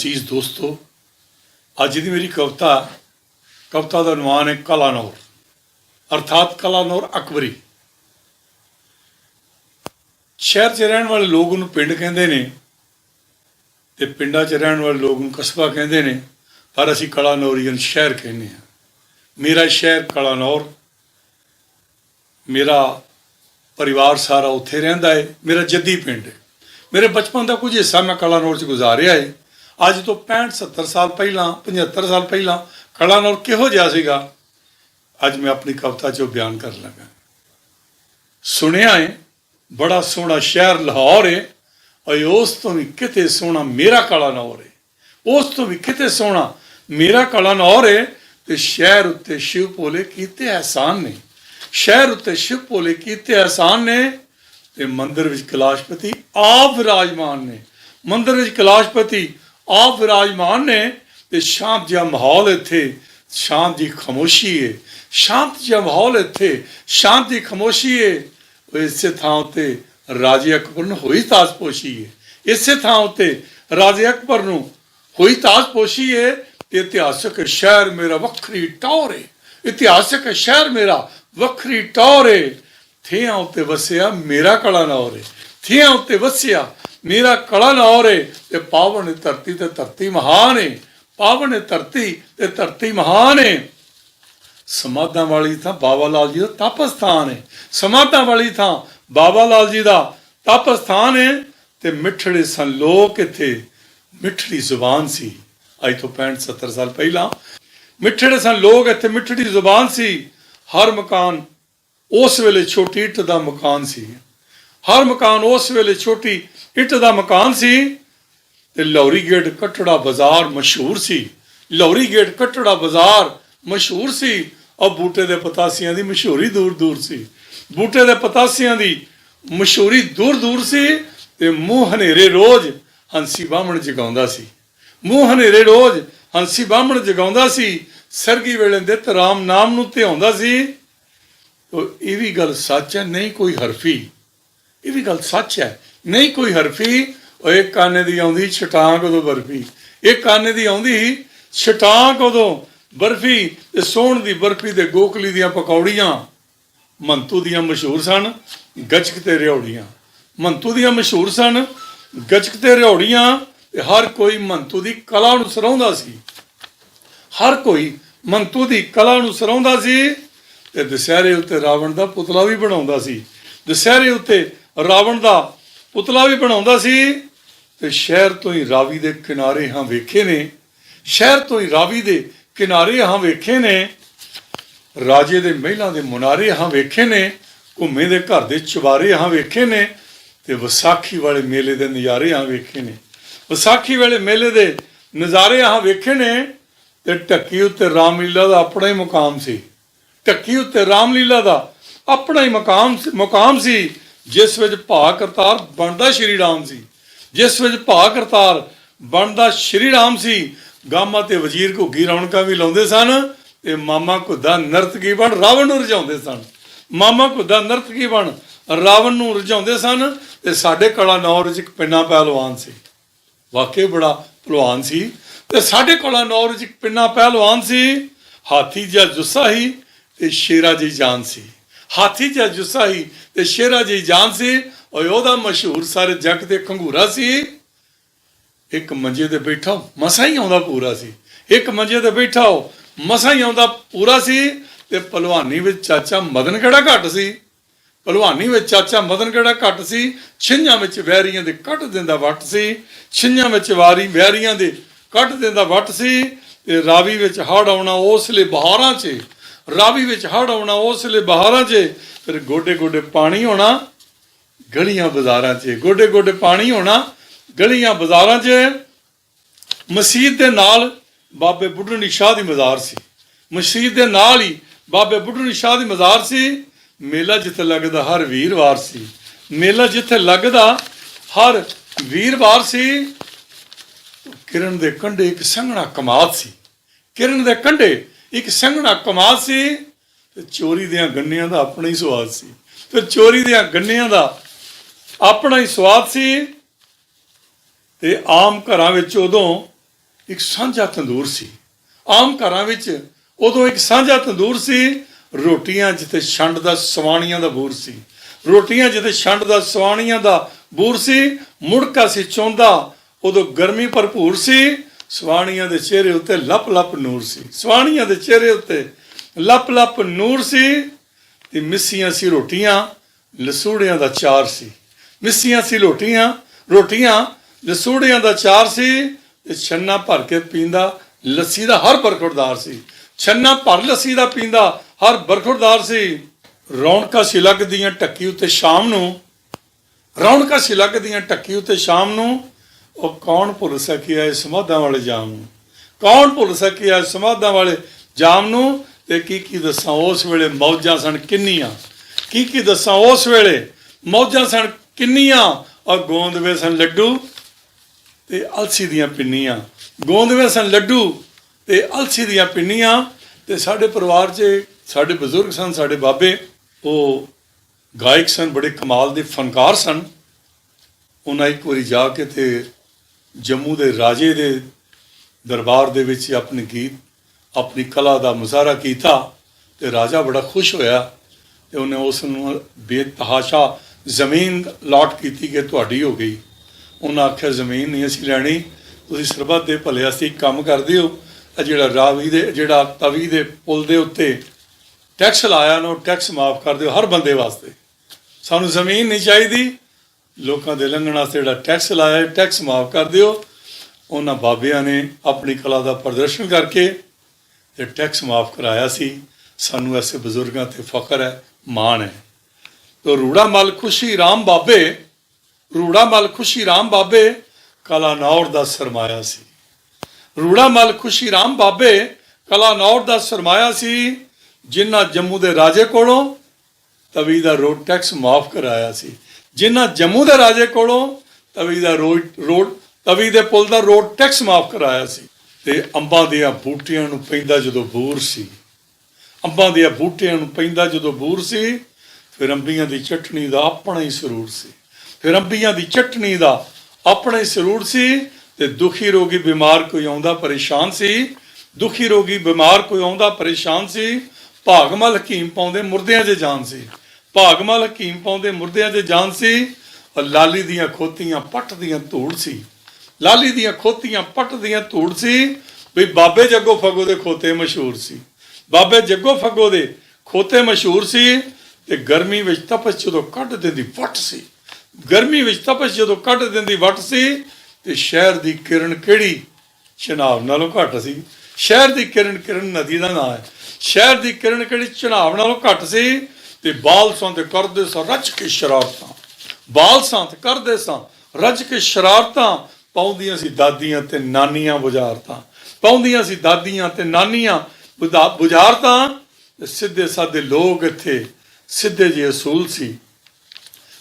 ਅਜ਼ੀਜ਼ ਦੋਸਤੋ, ਅੱਜ ਦੀ ਮੇਰੀ ਕਵਿਤਾ ਕਵਿਤਾ ਦਾ ਨਾਮ ਹੈ ਕਲਾਨੌਰ, ਅਰਥਾਤ ਕਲਾਨੌਰ ਅਕਬਰੀ। ਸ਼ਹਿਰ 'ਚ ਰਹਿਣ ਵਾਲੇ ਲੋਕ ਨੂੰ ਪਿੰਡ ਕਹਿੰਦੇ ਨੇ ਤੇ ਪਿੰਡਾਂ 'ਚ ਰਹਿਣ ਵਾਲੇ ਲੋਕ ਨੂੰ ਕਸਬਾ ਕਹਿੰਦੇ ਨੇ, ਪਰ ਅਸੀਂ ਕਲਾਨੌਰੀਅਨ ਸ਼ਹਿਰ ਕਹਿੰਦੇ ਹਾਂ। ਮੇਰਾ ਸ਼ਹਿਰ ਕਲਾਨੌਰ, ਮੇਰਾ ਪਰਿਵਾਰ ਸਾਰਾ ਉੱਥੇ ਰਹਿੰਦਾ ਹੈ, ਮੇਰਾ ਜੱਦੀ ਪਿੰਡ ਹੈ। ਮੇਰੇ ਬਚਪਨ ਦਾ ਕੁਝ ਹਿੱਸਾ ਮੈਂ ਕਲਾਨੌਰ 'ਚ ਗੁਜ਼ਾਰਿਆ ਹੈ। ਅੱਜ ਤੋਂ 65 70 ਸਾਲ ਪਹਿਲਾਂ 75 ਸਾਲ ਪਹਿਲਾਂ ਕਲਾ ਕਲਾਨੌਰ ਕਿਹੋ ਜਿਹਾ ਸੀਗਾ? ਅੱਜ ਮੈਂ ਆਪਣੀ ਕਵਿਤਾ 'ਚ ਉਹ ਬਿਆਨ ਕਰਨ ਲੱਗਾ। ਸੁਣਿਆ ਹੈ ਬੜਾ ਸੋਹਣਾ ਸ਼ਹਿਰ ਲਾਹੌਰ ਹੈ ਔਰ ਉਸ ਤੋਂ ਵੀ ਕਿਤੇ ਸੋਹਣਾ ਮੇਰਾ ਕਲਾਨੌਰ ਹੈ ਉਸ ਤੋਂ ਵੀ ਕਿਤੇ ਸੋਹਣਾ ਮੇਰਾ ਕਲਾ ਨੌਰ ਹੈ ਤੇ ਸ਼ਹਿਰ ਉੱਤੇ ਸ਼ਿਵ ਭੋਲੇ ਕੀਤੇ ਅਹਿਸਾਨ ਨੇ। ਸ਼ਹਿਰ ਉੱਤੇ ਸ਼ਿਵ ਭੋਲੇ ਕੀਤੇ ਅਹਿਸਾਨ ਨੇ, ਤੇ ਮੰਦਰ ਵਿੱਚ ਕੈਲਾਸ਼ਪਤੀ ਆਪ ਵਿਰਾਜਮਾਨ ਨੇ। ਮੰਦਰ ਵਿੱਚ ਕੈਲਾਸ਼ਪਤੀ ਆਪ ਵਿਰਾਜਮਾਨ ਨੇ ਤੇ ਸ਼ਾਂਤ ਜਿਹਾ ਮਾਹੌਲ ਇੱਥੇ, ਸ਼ਾਂਤ ਦੀ ਖਾਮੋਸ਼ੀ ਹੈ ਸ਼ਾਂਤ ਜਿਹਾ ਮਾਹੌਲ ਇੱਥੇ, ਸ਼ਾਂਤ ਦੀ ਖਾਮੋਸ਼ੀ ਹੈ ਇਸੇ ਥਾਂ ਉੱਤੇ ਰਾਜੇ ਅਕਬਰ ਨੂੰ ਹੋਈ ਤਾਜਪੋਸ਼ੀ ਹੈ ਇਸੇ ਥਾਂ ਉੱਤੇ ਰਾਜੇ ਅਕਬਰ ਨੂੰ ਹੋਈ ਤਾਜਪੋਸ਼ੀ ਹੈ ਤੇ ਇਤਿਹਾਸਕ ਸ਼ਹਿਰ ਮੇਰਾ ਵੱਖਰੀ ਟੌਰ ਹੈ ਇਤਿਹਾਸਕ ਸ਼ਹਿਰ ਮੇਰਾ ਵੱਖਰੀ ਟੌਰ ਹੈ ਥਿਆਂ ਉੱਤੇ ਵਸਿਆ ਮੇਰਾ ਕਲਾ ਨੌਰ ਹੈ ਥਿਆਂ ਉੱਤੇ ਵਸਿਆ ਮੇਰਾ ਕਲਾ ਨੌਰ ਤੇ ਪਾਵਨ ਧਰਤੀ ਤੇ ਧਰਤੀ ਮਹਾਨ ਹੈ ਪਾਵਨ ਧਰਤੀ ਤੇ ਧਰਤੀ ਮਹਾਨ ਏ। ਸਮਾਧਾਂ ਵਾਲੀ ਥਾਂ ਬਾਬਾ ਲਾਲ ਜੀ ਦਾ ਤਪ ਸਥਾਨ ਹੈ ਸਮਾਧਾਂ ਵਾਲੀ ਥਾਂ ਬਾਬਾ ਲਾਲ ਜੀ ਦਾ ਤਪ ਸਥਾਨ ਏ ਤੇ ਮਿੱਠੜੇ ਸਨ ਲੋਕ ਇੱਥੇ। ਮਿੱਠੜੀ ਜ਼ੁਬਾਨ ਸੀ। ਅੱਜ ਤੋਂ 65 70 ਸਾਲ ਪਹਿਲਾਂ ਮਿੱਠੜੇ ਸਨ ਲੋਕ ਇੱਥੇ, ਮਿੱਠੜੀ ਜ਼ੁਬਾਨ ਸੀ। ਹਰ ਮਕਾਨ ਉਸ ਵੇਲੇ ਛੋਟੀ ਇੱਟ ਦਾ ਮਕਾਨ ਸੀ। ਹਰ ਮਕਾਨ ਉਸ ਵੇਲੇ ਛੋਟੀ ਇੱਟ ਦਾ ਮਕਾਨ ਸੀ ਤੇ ਲੌਰੀ ਗੇਟ ਕਟੜਾ ਬਾਜ਼ਾਰ ਮਸ਼ਹੂਰ ਸੀ। ਲੌਰੀ ਗੇਟ ਕਟੜਾ ਬਾਜ਼ਾਰ ਮਸ਼ਹੂਰ ਸੀ। ਔਰ ਬੂਟੇ ਦੇ ਪਤਾਸੀਆਂ ਦੀ ਮਸ਼ਹੂਰੀ ਦੂਰ ਦੂਰ ਸੀ। ਬੂਟੇ ਦੇ ਪਤਾਸੀਆਂ ਦੀ ਮਸ਼ਹੂਰੀ ਦੂਰ ਦੂਰ ਸੀ ਤੇ ਮੂੰਹ ਹਨੇਰੇ ਰੋਜ਼ ਹੰਸੀ ਬਾਹਮਣ ਜਗਾਉਂਦਾ ਸੀ। ਮੂੰਹ ਹਨੇਰੇ ਰੋਜ਼ ਹੰਸੀ ਬਾਹਮਣ ਜਗਾਉਂਦਾ ਸੀ। ਸਰਗੀ ਵੇਲੇ ਦੇ ਰਾਮ ਨਾਮ ਨੂੰ ਧਿਆਉਂਦਾ ਸੀ। ਉਹ ਇਹ ਵੀ ਗੱਲ ਸੱਚ ਹੈ, ਨਹੀਂ ਕੋਈ ਹਰਫੀ। ਇਹ ਵੀ ਗੱਲ ਸੱਚ ਹੈ। ਨਹੀਂ ਕੋਈ ਹਰਫੀ, ਉਹ ਇੱਕ ਕਾਨੇ ਦੀ ਆਉਂਦੀ ਛਟਾਂਕ ਉਦੋਂ ਬਰਫੀ। ਇੱਕ ਕਾਨੇ ਦੀ ਆਉਂਦੀ ਛਟਾਂਕ ਉਦੋਂ ਬਰਫੀ ਤੇ ਸੋਹਣ ਦੀ ਬਰਫੀ ਤੇ ਗੋਕਲੀ ਦੀਆਂ ਪਕੌੜੀਆਂ। ਮੰਤੂ ਦੀਆਂ ਮਸ਼ਹੂਰ ਸਨ, ਗੱਚਕ ਤੇ ਰਿਉੜੀਆਂ ਮੰਤੂ ਦੀਆਂ ਮਸ਼ਹੂਰ ਸਨ, ਗੱਚਕ ਤੇ ਰਿਉੜੀਆਂ ਤੇ ਹਰ ਕੋਈ ਮੰਤੂ ਦੀ ਕਲਾ ਨੂੰ ਸਰਾਉਂਦਾ ਸੀ। ਹਰ ਕੋਈ ਮੰਤੂ ਦੀ ਕਲਾ ਨੂੰ ਸਰਾਉਂਦਾ ਸੀ ਤੇ ਦੁਸਹਿਰੇ ਉੱਤੇ ਰਾਵਣ ਦਾ ਪੁਤਲਾ ਵੀ ਬਣਾਉਂਦਾ ਸੀ। ਦੁਸਹਿਰੇ ਉੱਤੇ ਰਾਵਣ ਦਾ ਪੁਤਲਾ ਵੀ ਬਣਾਉਂਦਾ ਸੀ ਤੇ ਸ਼ਹਿਰ ਤੋਂ ਹੀ ਰਾਵੀ ਦੇ ਕਿਨਾਰੇ ਹਾਂ ਵੇਖੇ ਨੇ, ਸ਼ਹਿਰ ਤੋਂ ਹੀ ਰਾਵੀ ਦੇ ਕਿਨਾਰੇ ਹਾਂ ਵੇਖੇ ਨੇ, ਰਾਜੇ ਦੇ ਮਹਿਲਾਂ ਦੇ ਮੁਨਾਰੇ ਹਾਂ ਵੇਖੇ ਨੇ, ਘੁੰਮੇ ਦੇ ਘਰ ਦੇ ਚਵਾਰੇ ਹਾਂ ਵੇਖੇ ਨੇ ਤੇ ਵਿਸਾਖੀ ਵਾਲੇ ਮੇਲੇ ਦੇ ਨਜ਼ਾਰੇ ਹਾਂ ਵੇਖੇ ਨੇ। ਵਿਸਾਖੀ ਵਾਲੇ ਮੇਲੇ ਦੇ ਨਜ਼ਾਰੇ ਹਾਂ ਵੇਖੇ ਨੇ ਤੇ ਢੱਕੀ ਉੱਤੇ ਰਾਮਲੀਲਾ ਦਾ ਆਪਣਾ ਹੀ ਮੁਕਾਮ ਸੀ। ਢੱਕੀ ਉੱਤੇ ਰਾਮਲੀਲਾ ਦਾ ਆਪਣਾ ਹੀ ਮਕਾਮ ਸੀ ਮੁਕਾਮ ਸੀ ਜਿਸ ਵਿੱਚ ਭਾ ਕਰਤਾਰ ਬਣਦਾ ਸ਼੍ਰੀ ਰਾਮ ਸੀ, ਜਿਸ ਵਿੱਚ ਭਾ ਕਰਤਾਰ ਬਣਦਾ ਸ਼੍ਰੀ ਰਾਮ ਸੀ, ਗਾਮਾ ਤੇ ਵਜ਼ੀਰ ਘੁੱਗੀ ਰੌਣਕਾਂ ਵੀ ਲਾਉਂਦੇ ਸਨ ਤੇ ਮਾਮਾ ਘੁੱਦਾ ਨਰਤਕੀ ਬਣ ਰਾਵਣ ਨੂੰ ਰਜਾਉਂਦੇ ਸਨ। ਮਾਮਾ ਘੁੱਦਾ ਨਰਤਕੀ ਬਣ ਰਾਵਣ ਨੂੰ ਰਜਾਉਂਦੇ ਸਨ ਤੇ ਸਾਡੇ ਕਲਾ ਨੌਰ ਵਿੱਚ ਇੱਕ ਪਿੰਨਾ ਪਹਿਲਵਾਨ ਸੀ। ਵਾਕਈ ਬੜਾ ਪਹਿਲਵਾਨ ਸੀ ਤੇ ਸਾਡੇ ਕਲਾ ਨੌਰ ਵਿੱਚ ਇੱਕ ਪਿੰਨਾ ਪਹਿਲਵਾਨ ਸੀ, ਹਾਥੀ ਜਿਹਾ ਜੁੱਸਾ ਹੀ ਤੇ ਸ਼ੇਰਾ ਜੀ ਜਾਨ ਸੀ। ਹਾਥੀ ਜਿਹਾ ਜੁੱਸਾ ਹੀ ਤੇ ਸ਼ੇਰਾ ਜੀ ਜਾਨ ਸੀ। ਔਰ ਉਹਦਾ ਮਸ਼ਹੂਰ ਸਾਰੇ ਜੱਗ ਤੇ ਖੰਗੂਰਾ ਸੀ। ਇੱਕ ਮੰਜੇ ਤੇ ਬੈਠਾ, ਮਸਾ ਹੀ ਆਉਂਦਾ ਪੂਰਾ ਸੀ। ਇੱਕ ਮੰਜੇ ਤੇ ਬੈਠਾ ਉਹ ਮਸਾ ਹੀ ਆਉਂਦਾ ਪੂਰਾ ਸੀ। ਤੇ ਪਹਿਲਵਾਨੀ ਵਿੱਚ ਚਾਚਾ ਮਦਨ ਕਿਹੜਾ ਘੱਟ ਸੀ? ਪਹਿਲਵਾਨੀ ਵਿੱਚ ਚਾਚਾ ਮਦਨ ਕਿਹੜਾ ਘੱਟ ਸੀ? ਛਿੰਝਾਂ ਵਿੱਚ ਵੈਰੀਆਂ ਦੇ ਕੱਟ ਦਿੰਦਾ ਵੱਟ ਸੀ। ਛਿੰਝਾਂ ਵਿੱਚ ਵਾਰੀ ਵੈਰੀਆਂ ਦੇ ਕੱਟ ਦਿੰਦਾ ਵੱਟ ਸੀ। ਤੇ ਰਾਵੀ ਵਿੱਚ ਹੜ ਆਉਣਾ ਉਸ ਲਈ ਬਹਾਰਾਂ 'ਚ। ਰਾਵੀ ਵਿੱਚ ਹੜ ਆਉਣਾ, ਉਸ ਲਈ ਬਹਾਰਾਂ 'ਚ, ਫਿਰ ਗੋਡੇ ਗੋਡੇ ਪਾਣੀ ਹੋਣਾ ਗਲੀਆਂ ਬਾਜ਼ਾਰਾਂ 'ਚ। ਗੋਡੇ ਗੋਡੇ ਪਾਣੀ ਹੋਣਾ ਗਲੀਆਂ ਬਾਜ਼ਾਰਾਂ 'ਚ। ਮਸਜਿਦ ਦੇ ਨਾਲ ਬਾਬੇ ਬੁੱਢਣੀ ਸ਼ਾਹ ਦੀ ਮਜ਼ਾਰ ਸੀ। ਮਸਜਿਦ ਦੇ ਨਾਲ ਹੀ ਬਾਬੇ ਬੁੱਢਣੀ ਸ਼ਾਹ ਦੀ ਮਜ਼ਾਰ ਸੀ। ਮੇਲਾ ਜਿੱਥੇ ਲੱਗਦਾ ਹਰ ਵੀਰਵਾਰ ਸੀ। ਮੇਲਾ ਜਿੱਥੇ ਲੱਗਦਾ ਹਰ ਵੀਰਵਾਰ ਸੀ, ਕਿਰਨ ਦੇ ਕੰਢੇ ਇੱਕ ਸੰਘਣਾ ਕਮਾਦ ਸੀ। ਕਿਰਨ ਦੇ ਕੰਢੇ ਇੱਕ ਸੰਘਣਾ ਕਮਾਦ ਸੀ ਤੇ ਚੋਰੀ ਦੀਆਂ ਗੰਨਿਆਂ ਦਾ ਆਪਣਾ ਹੀ ਸਵਾਦ ਸੀ। ਤੇ ਚੋਰੀ ਦੀਆਂ ਗੰਨਿਆਂ ਦਾ ਆਪਣਾ ਹੀ ਸਵਾਦ ਸੀ ਤੇ ਆਮ ਘਰਾਂ ਵਿੱਚ ਉਦੋਂ ਇੱਕ ਸਾਂਝਾ ਤੰਦੂਰ ਸੀ। ਆਮ ਘਰਾਂ ਵਿੱਚ ਉਦੋਂ ਇੱਕ ਸਾਂਝਾ ਤੰਦੂਰ ਸੀ। ਰੋਟੀਆਂ ਜਿੱਥੇ ਛੰਡ ਦਾ ਸਵਾਣੀਆਂ ਦਾ ਬੂਰ ਸੀ। ਰੋਟੀਆਂ ਜਿੱਥੇ ਛੰਡ ਦਾ ਸਵਾਣੀਆਂ ਦਾ ਬੂਰ ਸੀ। ਮੁੜਕਾ ਸੀ ਚੌਂਦਾ। ਉਦੋਂ ਗਰਮੀ ਭਰਪੂਰ ਸੀ। ਸਵਾਣੀਆਂ ਦੇ ਚਿਹਰੇ ਉੱਤੇ ਲੱਪ ਲੱਪ ਨੂਰ ਸੀ। ਸਵਾਣੀਆਂ ਦੇ ਚਿਹਰੇ ਉੱਤੇ ਲੱਪ ਲੱਪ ਨੂਰ ਸੀ ਤੇ ਮਿੱਸੀਆਂ ਸੀ ਰੋਟੀਆਂ, ਲਸੂੜਿਆਂ ਦਾ ਚਾਰ ਸੀ। ਮਿੱਸੀਆਂ ਸੀ ਰੋਟੀਆਂ ਰੋਟੀਆਂ, ਲਸੂੜਿਆਂ ਦਾ ਚਾਰ ਸੀ ਤੇ ਛੰਨਾ ਭਰ ਕੇ ਪੀਂਦਾ ਲੱਸੀ ਦਾ ਹਰ ਬਰਖੁਰਦਾਰ ਸੀ। ਛੰਨਾ ਭਰ ਲੱਸੀ ਦਾ ਪੀਂਦਾ ਹਰ ਬਰਖੁਰਦਾਰ ਸੀ। ਰੌਣਕਾਂ ਸੀ ਲੱਗਦੀਆਂ ਟੱਕੀ ਉੱਤੇ ਸ਼ਾਮ ਨੂੰ। ਰੌਣਕਾਂ ਸੀ ਲੱਗਦੀਆਂ ਟੱਕੀ ਉੱਤੇ ਸ਼ਾਮ ਨੂੰ। ਉਹ ਕੌਣ ਭੁੱਲ ਸਕਿਆ ਇਸ ਸਮਾਧਾਂ ਵਾਲੇ ਜਾਮ ਨੂੰ? ਕੌਣ ਭੁੱਲ ਸਕਿਆ ਇਸ ਸਮਾਧਾਂ ਵਾਲੇ ਜਾਮ ਨੂੰ? ਤੇ ਕੀ ਕੀ ਦੱਸਾਂ, ਉਸ ਵੇਲੇ ਮੌਜਾਂ ਸਨ ਕਿੰਨੀਆਂ। ਕੀ ਕੀ ਦੱਸਾਂ, ਉਸ ਵੇਲੇ ਮੌਜਾਂ ਸਨ ਕਿੰਨੀਆਂ। ਔਰ ਗੋਂਦਵੇ ਸਨ ਲੱਡੂ ਤੇ ਅਲਸੀ ਦੀਆਂ ਪਿੰਨੀਆਂ। ਗੋਂਦਵੇ ਸਨ ਲੱਡੂ ਤੇ ਅਲਸੀ ਦੀਆਂ ਪਿੰਨੀਆਂ। ਤੇ ਸਾਡੇ ਪਰਿਵਾਰ 'ਚ ਸਾਡੇ ਬਜ਼ੁਰਗ ਸਨ, ਸਾਡੇ ਬਾਬੇ, ਉਹ ਗਾਇਕ ਸਨ, ਬੜੇ ਕਮਾਲ ਦੇ ਫਨਕਾਰ ਸਨ। ਉਹਨਾਂ ਇੱਕ ਵਾਰੀ ਜਾ ਕੇ ਤੇ ਜੰਮੂ ਦੇ ਰਾਜੇ ਦੇ ਦਰਬਾਰ ਦੇ ਵਿੱਚ ਆਪਣੇ ਗੀਤ, ਆਪਣੀ ਕਲਾ ਦਾ ਮੁਜ਼ਾਹਰਾ ਕੀਤਾ ਤੇ ਰਾਜਾ ਬੜਾ ਖੁਸ਼ ਹੋਇਆ ਤੇ ਉਹਨੇ ਉਸ ਨੂੰ ਬੇਤਹਾਸ਼ਾ ਜ਼ਮੀਨ ਲਾਟ ਕੀਤੀ ਕਿ ਤੁਹਾਡੀ ਹੋ ਗਈ। ਉਹਨਾਂ ਆਖਿਆ, ਜ਼ਮੀਨ ਨਹੀਂ ਅਸੀਂ ਲੈਣੀ, ਤੁਸੀਂ ਸਰਬੱਤ ਦੇ ਭਲੇ ਅਸੀਂ ਕੰਮ ਕਰਦੇ ਹੋ ਇਹ ਜਿਹੜਾ ਰਾਵੀ ਦੇ, ਜਿਹੜਾ ਤਵੀ ਦੇ ਪੁਲ ਦੇ ਉੱਤੇ ਟੈਕਸ ਲਾਇਆ ਨਾ, ਉਹ ਟੈਕਸ ਮਾਫ ਕਰ ਦਿਓ ਹਰ ਬੰਦੇ ਵਾਸਤੇ। ਸਾਨੂੰ ਜ਼ਮੀਨ ਨਹੀਂ ਚਾਹੀਦੀ ਲੋਕਾਂ ਦੇ ਲੰਘਣ ਵਾਸਤੇ ਜਿਹੜਾ ਟੈਕਸ ਲਾਇਆ ਟੈਕਸ ਮਾਫ ਕਰ ਦਿਓ। ਉਹਨਾਂ ਬਾਬਿਆਂ ਨੇ ਆਪਣੀ ਕਲਾ ਦਾ ਪ੍ਰਦਰਸ਼ਨ ਕਰਕੇ ਤੇ ਟੈਕਸ ਮਾਫ ਕਰਾਇਆ ਸੀ। ਸਾਨੂੰ ਐਸੇ ਬਜ਼ੁਰਗਾਂ ਤੇ ਫਖਰ ਹੈ, ਮਾਣ ਹੈ। ਤੋ ਰੂੜਾ ਮਲ ਖੁਸ਼ੀ ਰਾਮ ਬਾਬੇ, ਰੂੜਾ ਮਲ ਖੁਸ਼ੀ ਰਾਮ ਬਾਬੇ ਕਲਾਨੌਰ ਦਾ ਸਰਮਾਇਆ ਸੀ। ਰੂੜਾ ਮਲ ਖੁਸ਼ੀ ਰਾਮ ਬਾਬੇ ਕਲਾਨੌਰ ਦਾ ਸਰਮਾਇਆ ਸੀ। ਜਿਨ੍ਹਾਂ ਜੰਮੂ ਦੇ ਰਾਜੇ ਕੋਲੋਂ ਤਵੀ ਦਾ ਰੋਡ ਟੈਕਸ ਮਾਫ ਕਰਾਇਆ ਸੀ। ਜਿਨ੍ਹਾਂ ਜੰਮੂ ਦੇ ਰਾਜੇ ਕੋਲੋਂ ਤਵੀ ਦਾ ਰੋਡ ਰੋਡ ਤਵੀ ਦੇ ਪੁਲ ਦਾ ਰੋਡ ਟੈਕਸ ਮਾਫ ਕਰਾਇਆ ਸੀ ਤੇ ਅੰਬਾਂ ਦੀਆਂ ਬੂਟੀਆਂ ਨੂੰ ਪੈਂਦਾ ਜਦੋਂ ਬੂਰ ਸੀ। ਅੰਬਾਂ ਦੀਆਂ ਬੂਟੀਆਂ ਨੂੰ ਪੈਂਦਾ ਜਦੋਂ ਬੂਰ ਸੀ, ਫਿਰ ਅੰਬੀਆਂ ਦੀ ਚਟਣੀ ਦਾ ਆਪਣਾ ਹੀ ਸਰੂਰ ਸੀ। ਫਿਰ ਅੰਬੀਆਂ ਦੀ ਚਟਣੀ ਦਾ ਆਪਣਾ ਹੀ ਸਰੂਰ ਸੀ ਤੇ ਦੁਖੀ ਰੋਗੀ ਬਿਮਾਰ ਕੋਈ ਆਉਂਦਾ ਪਰੇਸ਼ਾਨ ਸੀ। ਦੁਖੀ ਰੋਗੀ ਬਿਮਾਰ ਕੋਈ ਆਉਂਦਾ ਪਰੇਸ਼ਾਨ ਸੀ। ਭਾਗਮਲ ਹਕੀਮ ਪਾਉਂਦੇ ਮੁਰਦਿਆਂ 'ਚ ਜਾਨ ਸੀ। ਭਾਗਮਲ ਹਕੀਮ ਪਾਉਂਦੇ ਮੁਰਦਿਆਂ 'ਚ ਜਾਨ ਸੀ ਔਰ ਲਾਲੀ ਦੀਆਂ ਖੋਤੀਆਂ ਪੱਟ ਦੀਆਂ ਧੂੜ ਸੀ। ਲਾਲੀ ਦੀਆਂ ਖੋਤੀਆਂ ਪੱਟ ਦੀਆਂ ਧੂੜ ਸੀ ਵੀ ਬਾਬੇ ਜੱਗੋ ਫਗੋ ਦੇ ਖੋਤੇ ਮਸ਼ਹੂਰ ਸੀ। ਬਾਬੇ ਜੱਗੋ ਫਗੋ ਦੇ ਖੋਤੇ ਮਸ਼ਹੂਰ ਸੀ ਤੇ ਗਰਮੀ ਵਿੱਚ ਤਪਸ ਜਦੋਂ ਕੱਢ ਦਿੰਦੀ ਵੱਟ ਸੀ। ਗਰਮੀ ਵਿੱਚ ਤਪਸ ਜਦੋਂ ਕੱਢ ਦਿੰਦੀ ਵੱਟ ਸੀ ਤੇ ਸ਼ਹਿਰ ਦੀ ਕਿਰਨ ਕਿਹੜੀ? ਚਨਾਵ ਨਾਲੋਂ ਘੱਟ ਸੀ। ਸ਼ਹਿਰ ਦੀ ਕਿਰਨ ਕਿਰਨ ਨਦੀ ਦਾ ਨਾਮ ਹੈ। ਸ਼ਹਿਰ ਦੀ ਕਿਰਨ ਕਿਹੜੀ? ਚਨਾਵ ਨਾਲੋਂ ਘੱਟ ਸੀ। ਤੇ ਬਾਲ ਸੰਤ ਕਰਦੇ ਸਾਂ ਰਚ ਕੇ ਸ਼ਰਾਰਤਾਂ। ਬਾਲ ਸੰਤ ਕਰਦੇ ਸਾਂ, ਰੱਜ ਕੇ ਸ਼ਰਾਰਤਾਂ, ਪਾਉਂਦੀਆਂ ਸੀ ਦਾਦੀਆਂ ਤੇ ਨਾਨੀਆਂ ਬੁਝਾਰਤਾਂ। ਪਾਉਂਦੀਆਂ ਸੀ ਦਾਦੀਆਂ ਤੇ ਨਾਨੀਆਂ ਬੁਝਾ- ਬੁਝਾਰਤਾਂ ਸਿੱਧੇ ਸਾਦੇ ਲੋਕ ਇੱਥੇ, ਸਿੱਧੇ ਜਿਹੇ ਅਸੂਲ ਸੀ।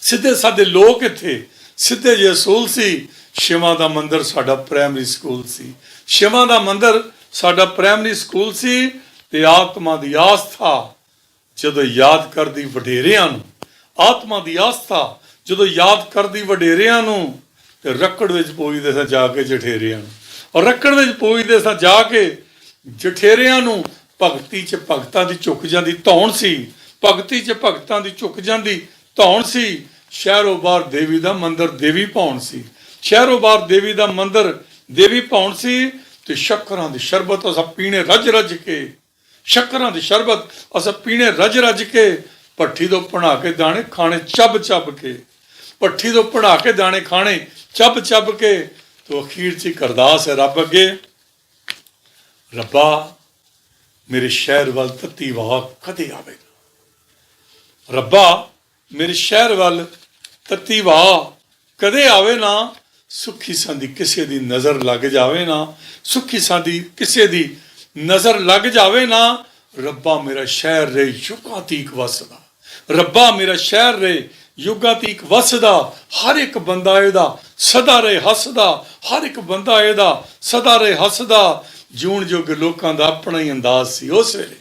ਸਿੱਧੇ ਸਾਦੇ ਲੋਕ ਇੱਥੇ, ਸਿੱਧੇ ਜਿਹੇ ਅਸੂਲ ਸੀ। ਸ਼ਿਵਾ ਦਾ ਮੰਦਰ ਸਾਡਾ ਪ੍ਰਾਇਮਰੀ ਸਕੂਲ ਸੀ। ਸ਼ਿਵਾ ਦਾ ਮੰਦਰ ਸਾਡਾ ਪ੍ਰਾਇਮਰੀ ਸਕੂਲ ਸੀ ਤੇ ਆਤਮਾ ਦੀ ਆਸਥਾ ਜਦੋਂ ਯਾਦ ਕਰਦੀ ਵਡੇਰਿਆਂ ਨੂੰ, ਆਤਮਾ ਦੀ ਆਸਥਾ ਜਦੋਂ ਯਾਦ ਕਰਦੀ ਵਡੇਰਿਆਂ ਨੂੰ, ਤੇ ਰੱਕੜ ਵਿੱਚ ਪੋਈਦੇ ਸਾਂ ਜਾ ਕੇ ਜਠੇਰਿਆਂ ਨੂੰ। ਔਰ ਰੱਕੜ ਵਿੱਚ ਪੋਈਦੇ ਸਾਂ ਜਾ ਕੇ ਜਠੇਰਿਆਂ ਨੂੰ ਭਗਤੀ 'ਚ ਭਗਤਾਂ ਦੀ ਝੁਕ ਜਾਂਦੀ ਧੌਣ ਸੀ। ਭਗਤੀ 'ਚ ਭਗਤਾਂ ਦੀ ਝੁਕ ਜਾਂਦੀ ਧੌਣ ਸੀ। ਸ਼ਹਿਰੋ ਬਾਹਰ ਦੇਵੀ ਦਾ ਮੰਦਿਰ ਦੇਵੀ ਭੌਣ ਸੀ। ਸ਼ਹਿਰੋ ਬਾਹਰ ਦੇਵੀ ਦਾ ਮੰਦਿਰ ਦੇਵੀ ਭੌਣ ਸੀ ਤੇ ਸ਼ੱਕਰਾਂ ਦੀ ਸ਼ਰਬਤ ਅਸਾਂ ਪੀਣੇ ਰੱਜ ਰੱਜ ਕੇ ਸ਼ੱਕਰਾਂ ਦੀ ਸ਼ਰਬਤ, ਅਸਾਂ ਪੀਣੇ ਰੱਜ ਰੱਜ ਕੇ, ਭੱਠੀ ਤੋਂ ਬਣਾ ਕੇ ਦਾਣੇ ਖਾਣੇ ਚੱਬ ਚੱਬ ਕੇ। ਭੱਠੀ ਤੋਂ ਬਣਾ ਕੇ ਦਾਣੇ ਖਾਣੇ ਚੱਬ ਚੱਬ ਕੇ। ਤੋ ਅਖੀਰ ਚ ਇੱਕ ਹੈ ਰੱਬ ਅੱਗੇ। ਰੱਬਾ, ਮੇਰੇ ਸ਼ਹਿਰ ਵੱਲ ਤਤੀ ਵਾਹ ਕਦੇ ਆਵੇਗਾ ਰੱਬਾ, ਮੇਰੇ ਸ਼ਹਿਰ ਵੱਲ ਤਤੀ ਵਾਹ ਕਦੇ ਆਵੇ ਨਾ। ਸੁੱਖੀ ਸੰਦੀ ਕਿਸੇ ਦੀ ਨਜ਼ਰ ਲੱਗ ਜਾਵੇ ਨਾ। ਸੁੱਖੀ ਸੰਦੀ ਕਿਸੇ ਦੀ ਨਜ਼ਰ ਲੱਗ ਜਾਵੇ ਨਾ, ਰੱਬਾ ਮੇਰਾ ਸ਼ਹਿਰ ਰੇ ਯੁਗਾਂ ਤੀਕ ਵਸਦਾ। ਰੱਬਾ ਮੇਰਾ ਸ਼ਹਿਰ ਰੇ ਯੁਗਾਂ ਤੀਕ ਵਸਦਾ, ਹਰ ਇੱਕ ਬੰਦਾ ਇਹਦਾ ਸਦਾ ਰਹੇ ਹੱਸਦਾ, ਹਰ ਇੱਕ ਬੰਦਾ ਇਹਦਾ ਸਦਾ ਰਹੇ ਹੱਸਦਾ। ਜੂਣ ਜੋਗ ਲੋਕਾਂ ਦਾ ਆਪਣਾ ਹੀ ਅੰਦਾਜ਼ ਸੀ ਉਸ ਵੇਲੇ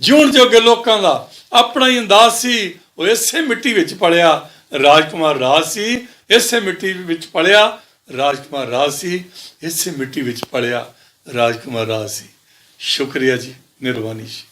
ਜੂਣ ਜੋਗੇ ਲੋਕਾਂ ਦਾ ਆਪਣਾ ਹੀ ਅੰਦਾਜ਼ ਸੀ, ਉਹ ਇਸੇ ਮਿੱਟੀ ਵਿੱਚ ਪਲਿਆ, ਰਾਜਕੁਮਾਰ ਰਾਜ ਸੀ, ਇਸੇ ਮਿੱਟੀ ਵਿੱਚ ਪਲਿਆ, ਰਾਜਕੁਮਾਰ ਰਾਜ ਸੀ, ਇਸੇ ਮਿੱਟੀ ਵਿੱਚ ਪਲਿਆ, ਰਾਜਕੁਮਾਰ ਰਾਜ ਸੀ। ਸ਼ੁਕਰੀਆ ਜੀ ਮਿਹਰਬਾਨੀ ਜੀ